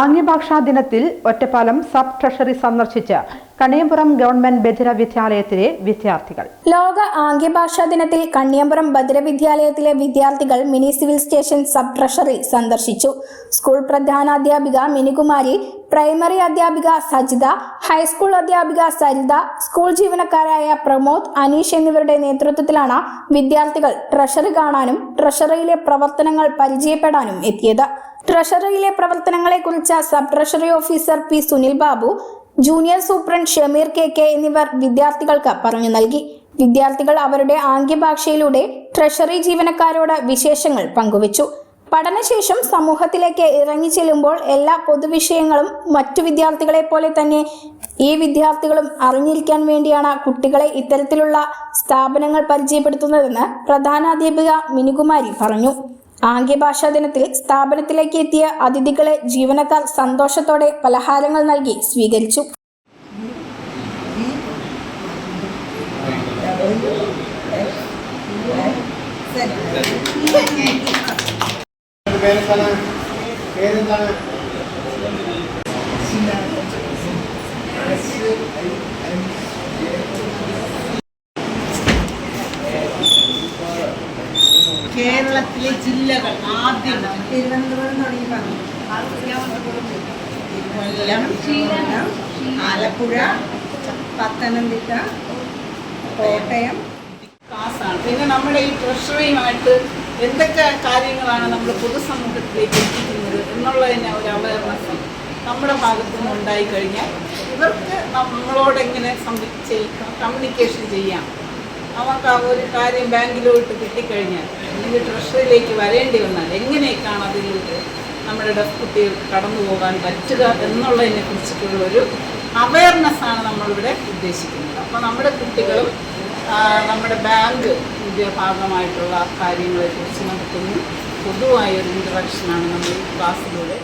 ആംഗ്യഭാഷാ ദിനത്തിൽ Ottapalam sub treasury സന്ദർശിച്ച് കണിയമ്പുറം government Badira വിദ്യാലയത്തിലെ വിദ്യാർത്ഥികൾ. ലോക ആംഗ്യഭാഷാ ദിനത്തിൽ കണ്ണിയമ്പുറം ഭദ്രവിദ്യാലയത്തിലെ വിദ്യാർത്ഥികൾ mini civil station sub treasury സന്ദർശിച്ചു. സ്കൂൾ പ്രധാനാധ്യാപിക മിനികുമാരി പ്രൈമറി അധ്യാപിക സജിത ഹൈസ്കൂൾ അധ്യാപിക സരിത സ്കൂൾ ജീവനക്കാരായ പ്രമോദ് അനീഷ് എന്നിവരുടെ നേതൃത്വത്തിലാണ് വിദ്യാർത്ഥികൾ ട്രഷറി കാണാനും ട്രഷറിയിലെ പ്രവർത്തനങ്ങൾ പരിചയപ്പെടാനും എത്തിയത്. ട്രഷറിയിലെ പ്രവർത്തനങ്ങളെക്കുറിച്ച് sub treasury officer P Sunil Babu junior superintendent Shameer K K എന്നിവർ വിദ്യാർത്ഥികൾക്ക് പറഞ്ഞു നൽകി. വിദ്യാർത്ഥികൾ അവരുടെ ആംഗ്യഭാഷയിലൂടെ ട്രഷറി ജീവനക്കാരോട് വിശേഷങ്ങൾ പങ്കുവച്ചു. പഠനശേഷം സമൂഹത്തിലേക്ക് ഇറങ്ങി ചെല്ലുമ്പോൾ എല്ലാ പൊതുവിഷയങ്ങളും മറ്റു വിദ്യാർത്ഥികളെ പോലെ തന്നെ ഈ വിദ്യാർത്ഥികളും അറിഞ്ഞിരിക്കാൻ വേണ്ടിയാണ് കുട്ടികളെ ഇത്തരത്തിലുള്ള സ്ഥാപനങ്ങൾ പരിചയപ്പെടുത്തുന്നതെന്ന് പ്രധാനാധ്യാപിക മിനികുമാരി പറഞ്ഞു. ആംഗ്യഭാഷാ ദിനത്തിൽ സ്ഥാപനത്തിലേക്ക് എത്തിയ അതിഥികളെ ജീവനക്കാർ സന്തോഷത്തോടെ പലഹാരങ്ങൾ നൽകി സ്വീകരിച്ചു. പേരെന്താണ്? കേരളത്തിലെ ജില്ലകൾ ആദ്യം തിരുവനന്തപുരം തുടങ്ങി പറഞ്ഞു കൊല്ലം ആലപ്പുഴ പത്തനംതിട്ട കോട്ടയം. കാസാണ് പിന്നെ നമ്മുടെ ഈ ട്രഷറിയുമായിട്ട് എന്തൊക്കെ കാര്യങ്ങളാണ് നമ്മൾ പൊതുസമൂഹത്തിലേക്ക് എത്തിക്കുന്നത് എന്നുള്ളതിന് ഒരു അവയർനെസ് നമ്മുടെ ഭാഗത്തു നിന്ന് ഉണ്ടായി കഴിഞ്ഞാൽ ഇവർക്ക് നമ്മളോട് എങ്ങനെ കമ്മ്യൂണിക്കേഷൻ ചെയ്യാം? അവർക്ക് ആ ഒരു കാര്യം ബാങ്കിലോട്ട് കിട്ടിക്കഴിഞ്ഞാൽ അല്ലെങ്കിൽ ട്രഷറിയിലേക്ക് വരേണ്ടി വന്നാൽ എങ്ങനെയൊക്കെയാണ് അതിലൂടെ നമ്മുടെ ഡെഫ് കുട്ടികൾക്ക് കടന്നു പോകാൻ പറ്റുക എന്നുള്ളതിനെ കുറിച്ചിട്ടുള്ള ഒരു അവയർനെസ് ആണ് നമ്മളിവിടെ ഉദ്ദേശിക്കുന്നത്. അപ്പോൾ നമ്മുടെ കുട്ടികളും നമ്മുടെ ബാങ്ക് ഇതിന്റെ ഭാഗമായിട്ടുള്ള കാര്യങ്ങളെക്കുറിച്ച് നടത്തുന്ന പൊതുവായ ഒരു ഇൻട്രഡക്ഷനാണ് നമ്മൾ ഈ ക്ലാസ്സിലൂടെ